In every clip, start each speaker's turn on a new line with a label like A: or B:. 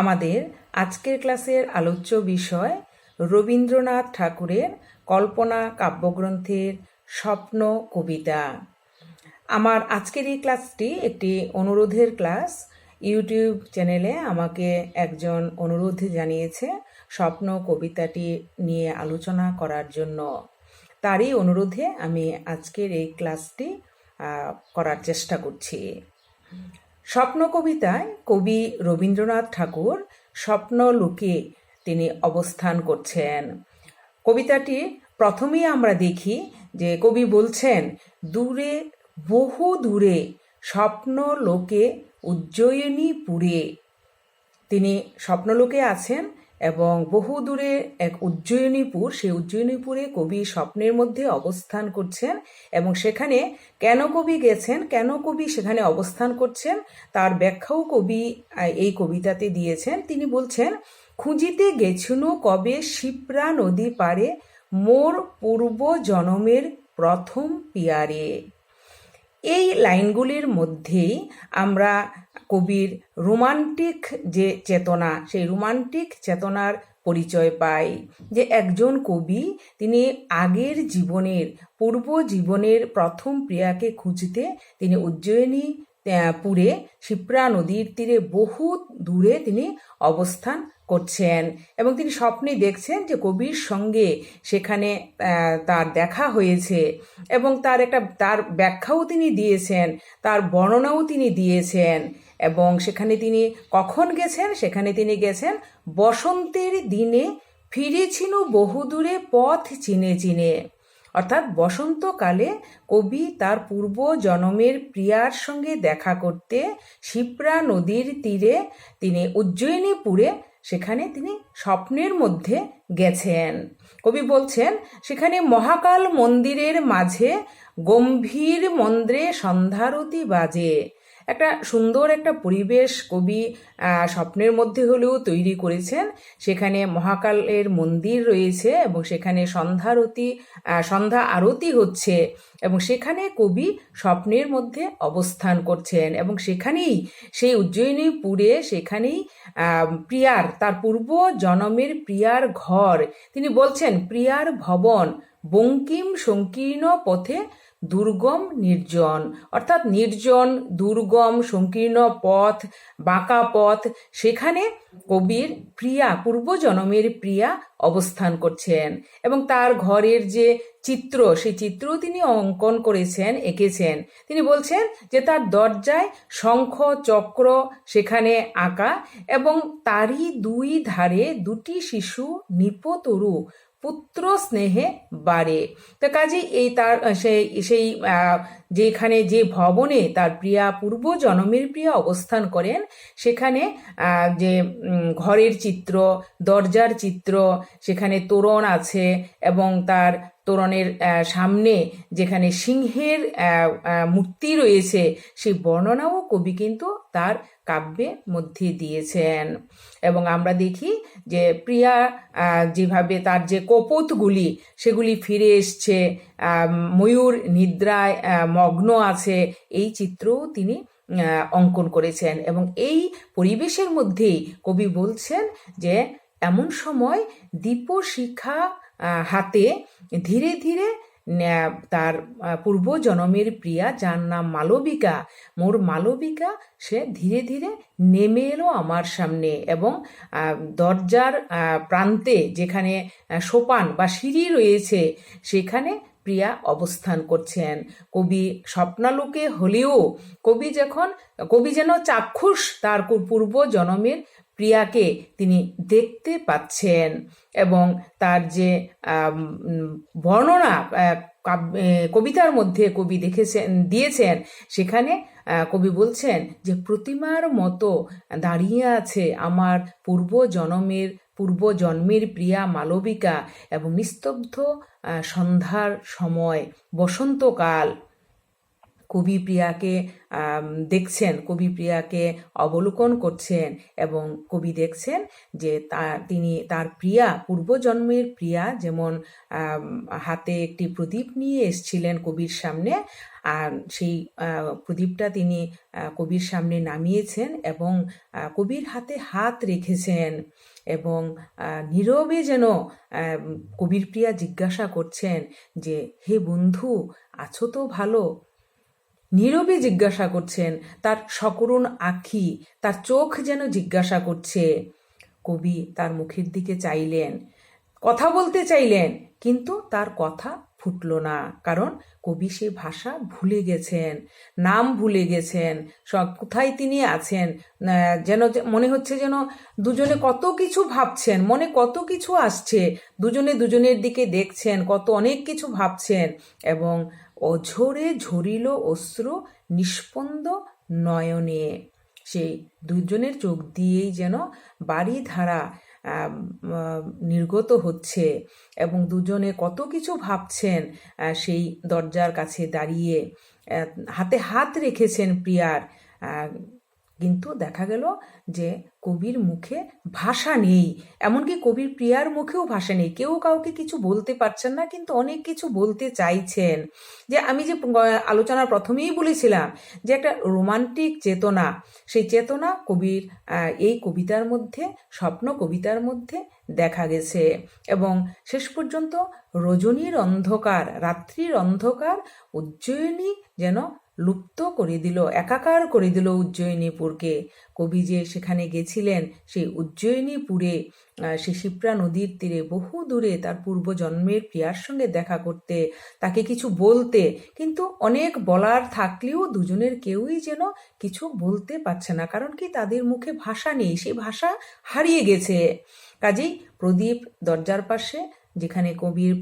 A: আমাদের আজকের ক্লাসের আলোচ্য বিষয় রবীন্দ্রনাথ ঠাকুরের কল্পনা কাব্যগ্রন্থের স্বপ্ন কবিতা। আমার আজকের এই ক্লাসটি একটি অনুরোধের ক্লাস। ইউটিউব চ্যানেলে আমাকে একজন অনুরোধ জানিয়েছে স্বপ্ন কবিতাটি নিয়ে আলোচনা করার জন্য। তারই অনুরোধে আমি আজকের এই ক্লাসটি করার চেষ্টা করছি। স্বপ্ন কবিতায় কবি রবীন্দ্রনাথ ঠাকুর স্বপ্ন লুকে তিনি অবস্থান করছেন। কবিতাটি প্রথমেই আমরা দেখি যে কবি বলছেন, দূরে, বহু দূরে স্বপ্ন লোকে উজ্জয়িনী পুরে। তিনি স্বপ্নলোকে আছেন এবং বহু দূরে এক উজ্জয়িনীপুর, সেই উজ্জয়িনীপুরে কবি স্বপ্নের মধ্যে অবস্থান করছেন এবং সেখানে কেন কবি গেছেন, কেন কবি সেখানে অবস্থান করছেন, তার ব্যাখ্যাও কবি এই কবিতাতে দিয়েছেন। তিনি বলছেন, খুঁজিতে গেছুনো কবে শিপ্রা নদী পারে, মোর পূর্ব জনমের প্রথম পিয়ারে। এই লাইনগুলির মধ্যেই আমরা কবির রোমান্টিক যে চেতনা, সেই রোমান্টিক চেতনার পরিচয় পাই যে একজন কবি তিনি আগের জীবনের, পূর্ব জীবনের প্রথম প্রিয়াকে খুঁজতে তিনি উজ্জয়িনী পুরে শিপ্রা নদীর তীরে বহু দূরে তিনি অবস্থান করছেন এবং তিনি স্বপ্নে দেখছেন যে কবির সঙ্গে সেখানে তার দেখা হয়েছে এবং তার একটা, তার ব্যাখ্যাও তিনি দিয়েছেন, তার বর্ণনাও তিনি দিয়েছেন এবং সেখানে তিনি কখন গেছেন? সেখানে তিনি গেছেন বসন্তের দিনে, ফিরেছিল বহুদূরে পথ চিনে চিনে। অর্থাৎ বসন্তকালে কবি তার পূর্ব জনমের প্রিয়ার সঙ্গে দেখা করতে শিপ্রা নদীর তীরে তিনি উজ্জয়িনীপুরে সেখানে তিনি স্বপ্নের মধ্যে গেছেন। কবি বলছেন, সেখানে মহাকাল মন্দিরের মাঝে গম্ভীর মন্দ্রে সন্ধ্যারতি বাজে। একটা সুন্দর একটা পরিবেশ কবি স্বপ্নের মধ্যে হলেও তৈরি করেছেন। সেখানে মহাকালের মন্দির রয়েছে এবং সেখানে সন্ধ্যারতি সন্ধ্যা আরতি হচ্ছে এবং সেখানে কবি স্বপ্নের মধ্যে অবস্থান করছেন এবং সেখানেই, সেই উজ্জয়িনীপুরে সেখানেই প্রিয়ার, তার পূর্ব জনমের প্রিয়ার ঘর। তিনি বলছেন, প্রিয়ার ভবন বঙ্কিম সংকীর্ণ পথে দুর্গম, নির্জন। অর্থাৎ নির্জন, দুর্গম, সংকীর্ণ পথ, বাঁকা পথ, সেখানে কবির প্রিয়া, পূর্বজন্মের প্রিয়া অবস্থান করছেন। এবং তার ঘরের যে চিত্র, সেই চিত্রও তিনি অঙ্কন করেছেন, এঁকেছেন। তিনি বলছেন যে তার দরজায় শঙ্খ, চক্র, সেখানে আঁকা এবং তারই দুই ধারে দুটি শিশু নিপতরু পুত্র স্নেহে বাড়ে। তো কাজে এই তার, সেই সেই যেখানে যে ভবনে তার প্রিয়া পূর্ব জনমের প্রিয়া অবস্থান করেন, সেখানে যে ঘরের চিত্র, দরজার চিত্র, সেখানে তোরণ আছে এবং তার তোরণের সামনে যেখানে সিংহের মূর্তি রয়েছে, সেই বর্ণনাও কবি কিন্তু তার কাব্যের মধ্যে দিয়েছেন। এবং আমরা দেখি যে প্রিয়া যেভাবে তার যে কপোতগুলি, সেগুলি ফিরে এসছে ময়ূর নিদ্রায় মগ্ন আছে, এই চিত্রও তিনি অঙ্কন করেছেন। এবং এই পরিবেশের মধ্যেই কবি বলছেন যে, এমন সময় দীপশিখা হাতে ধীরে ধীরে তার পূর্ব জনমের প্রিয়া, যার নাম মালবিকা, মোর মালবিকা, সে ধীরে ধীরে নেমে এলো আমার সামনে এবং দরজার প্রান্তে যেখানে সোপান বা সিঁড়ি রয়েছে, সেখানে প্রিয়া অবস্থান করছেন। কবি স্বপ্নালোকে হলেও কবি যখন, কবি যেন চাক্ষুষ, তার পূর্ব জনমের প্রিয়াকে তিনি দেখতে পাচ্ছেন এবং তার যে বর্ণনা কবিতার মধ্যে কবি দেখেছেন, দিয়েছেন, সেখানে কবি বলছেন যে, প্রতিমার মতো দাঁড়িয়ে আছে আমার পূর্ব জনমের পূর্ব জন্মের প্রিয়া মালবিকা এবং নিস্তব্ধ সন্ধ্যার সময় বসন্তকাল। কবি প্রিয়াকে দেখছেন, কবি প্রিয়াকে অবলোকন করছেন এবং কবি দেখছেন যে তার তিনি তার প্রিয়া, পূর্বজন্মের প্রিয়া যেমন হাতে একটি প্রদীপ নিয়ে এসছিলেন কবির সামনে আর সেই প্রদীপটা তিনি কবির সামনে নামিয়েছেন এবং কবির হাতে হাত রেখেছেন এবং নীরবে যেন কবির প্রিয়া জিজ্ঞাসা করছেন যে, হে বন্ধু, আছো তো ভালো? নীরবে জিজ্ঞাসা করছেন, তার সকরুণ আখি, তার চোখ যেন জিজ্ঞাসা করছে? কবি তার মুখের দিকে চাইলেন। কথা বলতে চাইলেন, কিন্তু তার কথা ফুটল না, কারণ কবি সে ভাষা ভুলে গেছেন, নাম ভুলে গেছেন কোথায় তিনি আছেন যেন মনে হচ্ছে যেন দুজনে কত কিছু ভাবছেন, মনে কত কিছু আসছে, দুজনে দুজনের দিকে দেখছেন, কত অনেক কিছু ভাবছেন, এবং অঝরে ঝরিল অস্ত্র নিষ্পন্দ নয়নে। সেই দুজনের চোখ দিয়েই যেন বাড়ি ধারা নির্গত হচ্ছে এবং দুজনে কত কিছু ভাবছেন সেই দরজার কাছে দাঁড়িয়ে হাতে হাত রেখেছেন প্রিয়ার কিন্তু দেখা গেল যে কবির মুখে ভাষা নেই। এমনকি কবির প্রিয়ার মুখেও ভাষা নেই। কেউ কাউকে কিছু বলতে পারছেন না, কিন্তু অনেক কিছু বলতে চাইছেন। যে আমি যে আলোচনার প্রথমেই বলেছিলাম যে একটা রোমান্টিক চেতনা, সেই চেতনা কবির এই কবিতার মধ্যে, স্বপ্ন কবিতার মধ্যে দেখা গেছে। এবং শেষ পর্যন্ত রজনীর অন্ধকার, রাত্রির অন্ধকার, উজ্জয়িনী যেন লুপ্ত করে দিল, একাকার করে দিল উজ্জয়িনীপুরকে। কবি যে সেখানে গেছিলেন সেই উজ্জয়িনীপুরে। সে শিপ্রা নদীর তীরে বহু দূরে তার পূর্বজন্মের প্রিয়ার সঙ্গে দেখা করতে, তাকে কিছু বলতে। কিন্তু অনেক বলার থাকলেও দুজনের কেউই যেন কিছু বলতে পারছে না, কারণ কি তাদের মুখে ভাষা নেই। সেই ভাষা হারিয়ে গেছে। কাজেই প্রদীপ দরজার পাশে যেখানে কবির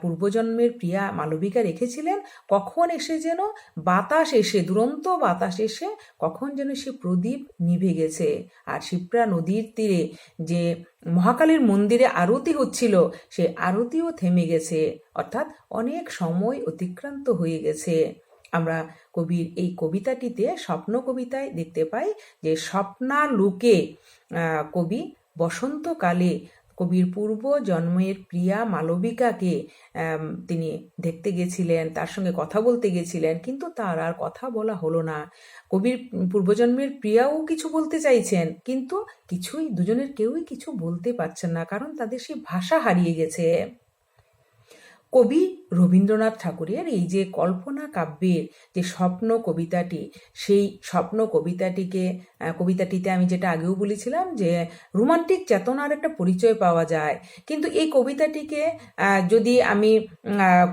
A: পূর্বজন্মের প্রিয়া মালবিকা রেখেছিলেন কখন এসে যেন বাতাস এসে দুরন্ত বাতাস এসে কখন যেন সে প্রদীপ নিভে গেছে। আর শিপ্রা নদীর তীরে যে মহাকালীর মন্দিরে আরতি হচ্ছিল সে আরতিও থেমে গেছে। অর্থাৎ অনেক সময় অতিক্রান্ত হয়ে গেছে। আমরা কবির এই কবিতাটিতে স্বপ্ন কবিতায় দেখতে পাই যে স্বপ্নালোকে আহ, কবি বসন্তকালে কবির পূর্ব জন্মের প্রিয়া মালবিকাকে তিনি দেখতে গেছিলেন, তার সঙ্গে কথা বলতে গেছিলেন, কিন্তু তার আর কথা বলা হলো না। কবির পূর্বজন্মের প্রিয়াও কিছু বলতে চাইছেন, কিন্তু কিছুই, দুজনের কেউই কিছু বলতে পারছেন না, কারণ তাদের সেই ভাষা হারিয়ে গেছে। কবি রবীন্দ্রনাথ ঠাকুরের এই যে কল্পনা কাব্যের যে স্বপ্ন কবিতাটি, সেই স্বপ্ন কবিতাটিকে কবিতাটিতে আমি যেটা আগেও বলেছিলাম যে রোমান্টিক চেতনার একটা পরিচয় পাওয়া যায়। কিন্তু এই কবিতাটিকে যদি আমি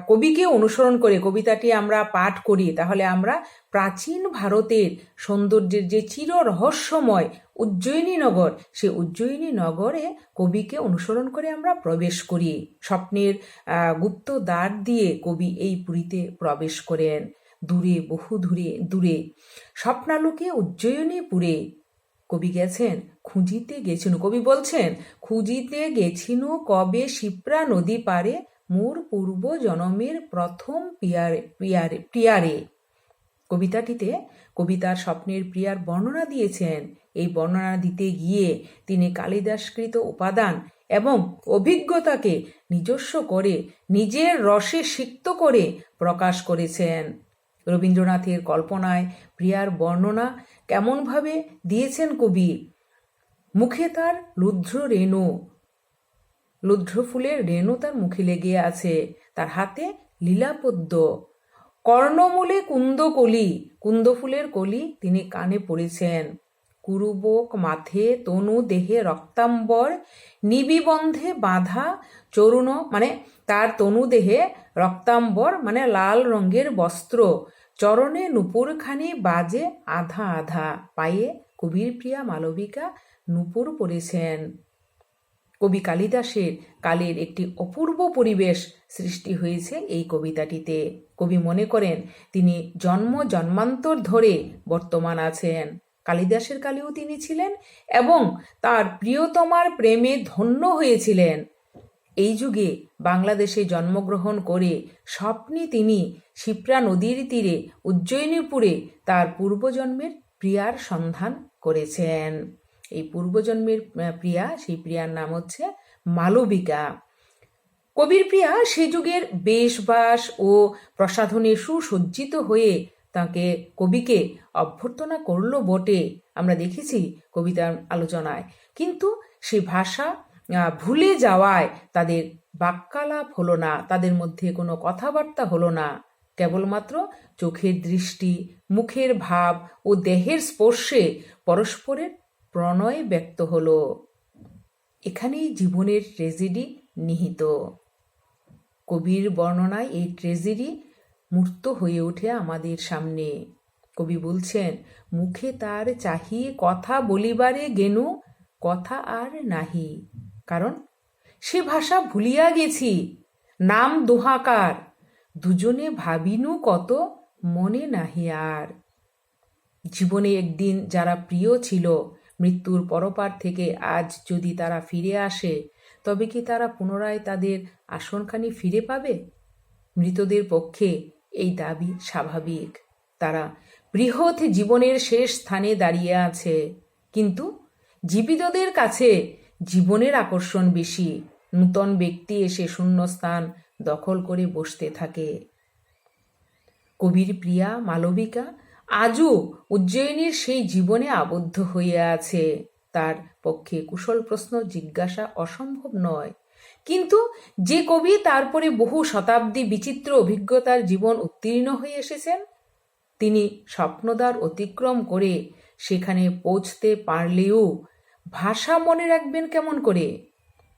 A: কবিকে অনুসরণ করে কবিতাটি আমরা পাঠ করি, তাহলে আমরা প্রাচীন ভারতের সৌন্দর্যের যে চির রহস্যময় উজ্জয়িনী নগর সেই উজ্জয়িনী নগরে কবিকে অনুসরণ করে আমরা প্রবেশ করি। স্বপ্নের গুপ্ত দ্বার দিয়ে কবি এই পুরীতে প্রবেশ করেন। দূরে, বহু দূরে দূরে, স্বপ্নালোকে উজ্জয়িনীপুরে কবি গেছেন, খুঁজিতে গেছিনু। কবি বলছেন, খুঁজিতে গেছিনু কবে শিপ্রা নদী পারে, মোর পূর্ব জনমের প্রথম পিয়ারে পিয়ারে প্রিয়ারে কবিতাটিতে কবিতার স্বপ্নের প্রিয়ার বর্ণনা দিয়েছেন। এই বর্ণনা দিতে গিয়ে তিনি কালিদাসকৃত উপাদান এবং অভিজ্ঞতাকে নিজস্ব করে, নিজের রসে সিক্ত করে প্রকাশ করেছেন। রবীন্দ্রনাথের কল্পনায় প্রিয়ার বর্ণনা কেমনভাবে দিয়েছেন কবি? মুখে তার লুধ্র রেণু লুধ্র ফুলের রেণু তার মুখে লেগে আছে, তার হাতে লীলাপদ্য কর্ণমূলে কুন্দকলি কুন্দ ফুলের কলি তিনি কানে পড়েছেন। কুরুবক মাথে তনু দেহে রক্তাম্বর, নিবিবন্ধে বাঁধা চরুণ মানে তার তনু দেহে রক্তাম্বর মানে লাল রঙের বস্ত্র। চরণে নুপুরখানি বাজে আধা আধা। পায়ে কবির প্রিয়া মালবিকা নুপুর পরেছেন কবি কালিদাসের কালের একটি অপূর্ব পরিবেশ সৃষ্টি হয়েছে এই কবিতাটিতে। কবি মনে করেন, তিনি জন্ম জন্মান্তর ধরে বর্তমান আছেন। কালিদাসের কালেও তিনি ছিলেন এবং তার প্রিয়তমার প্রেমে ধন্য হয়েছিলেন। এই যুগে বাংলাদেশে জন্মগ্রহণ করে স্বপ্নে তিনি শিপ্রা নদীর তীরে উজ্জয়িনীপুরে তার পূর্বজন্মের প্রিয়ার সন্ধান করেছেন। এই পূর্বজন্মের প্রিয়া, সেই প্রিয়ার নাম হচ্ছে মালবিকা। কবির প্রিয়া সে যুগের বেশবাস ও প্রসাধনে সুসজ্জিত হয়ে তাকে কবিকে অভ্যর্থনা করল বটে। আমরা দেখেছি কবিতার আলোচনায়। কিন্তু সে ভাষা ভুলে যাওয়ায় তাদের বাক্যালাপ হলো না, তাদের মধ্যে কোনো কথাবার্তা হলো না। কেবলমাত্র চোখের দৃষ্টি, মুখের ভাব ও দেহের স্পর্শে পরস্পরের প্রণয় ব্যক্ত হলো। এখানেই জীবনের ট্রেজেডি নিহিত। কবির বর্ণনায় এই ট্রেজেডি মূর্ত হয়ে ওঠে আমাদের সামনে। কবি বলছেন, মুখে তার চাহি কথা বলিবারে গেনু, কথা আর নাহি। কারণ, সে ভাষা ভুলিয়া গেছি, নাম দোহাকার, দুজনে ভাবিনু কত, মনে নাহি আর। জীবনে একদিন যারা প্রিয় ছিল, মৃত্যুর পরপার থেকে আজ যদি তারা ফিরে আসে, তবে কি তারা পুনরায় তাদের আসনখানি ফিরে পাবে? মৃতদের পক্ষে এই দাবি স্বাভাবিক। তারা বৃহৎ জীবনের শেষ স্থানে দাঁড়িয়ে আছে। কিন্তু জীবিতদের কাছে জীবনের আকর্ষণ বেশি। নূতন ব্যক্তি এসে শূন্যস্থান দখল করে বসতে থাকে। কবির প্রিয়া মালবিকা আজও উজ্জয়িনীর সেই জীবনে আবদ্ধ হয়ে আছে। তার পক্ষে কুশল প্রশ্ন জিজ্ঞাসা অসম্ভব নয়। কিন্তু যে কবি তারপরে বহু শতাব্দী বিচিত্র অভিজ্ঞতার জীবন উত্তীর্ণ হয়ে এসেছেন, তিনি স্বপ্নদ্বার অতিক্রম করে সেখানে পৌঁছতে পারলেও ভাষা মনে রাখবেন কেমন করে?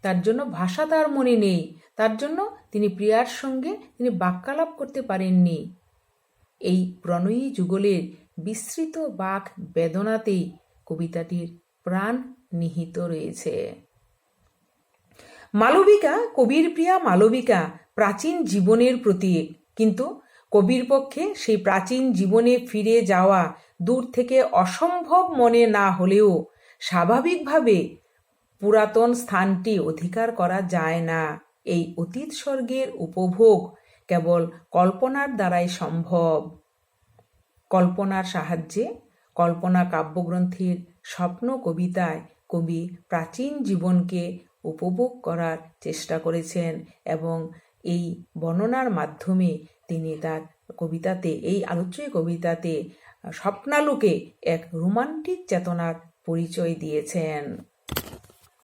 A: তার জন্য ভাষা তার মনে নেই, তার জন্য তিনি প্রিয়ার সঙ্গে তিনি বাক্যালাপ করতে পারেননি। এই প্রণয়ী যুগলের বিস্তৃত বাক বেদনাতেই কবিতাটির প্রাণ নিহিত রয়েছে। মালবিকা, কবির প্রিয়া মালবিকা, প্রাচীন জীবনের প্রতীক। কিন্তু কবির পক্ষে সেই প্রাচীন জীবনে ফিরে যাওয়া দূর থেকে অসম্ভব মনে না হলেও স্বাভাবিকভাবে পুরাতন স্থানটি অধিকার করা যায় না। এই অতীত স্বর্গের উপভোগ কেবল কল্পনার দ্বারাই সম্ভব। কল্পনার সাহায্যে কল্পনা কাব্যগ্রন্থের স্বপ্ন কবিতায় কবি প্রাচীন জীবনকে উপভোগ করার চেষ্টা করেছেন এবং এই বর্ণনার মাধ্যমে তিনি তার কবিতাতে, এই আলোচ্য কবিতাতে স্বপ্নালোকে এক রোমান্টিক চেতনার পরিচয় দিয়েছেন।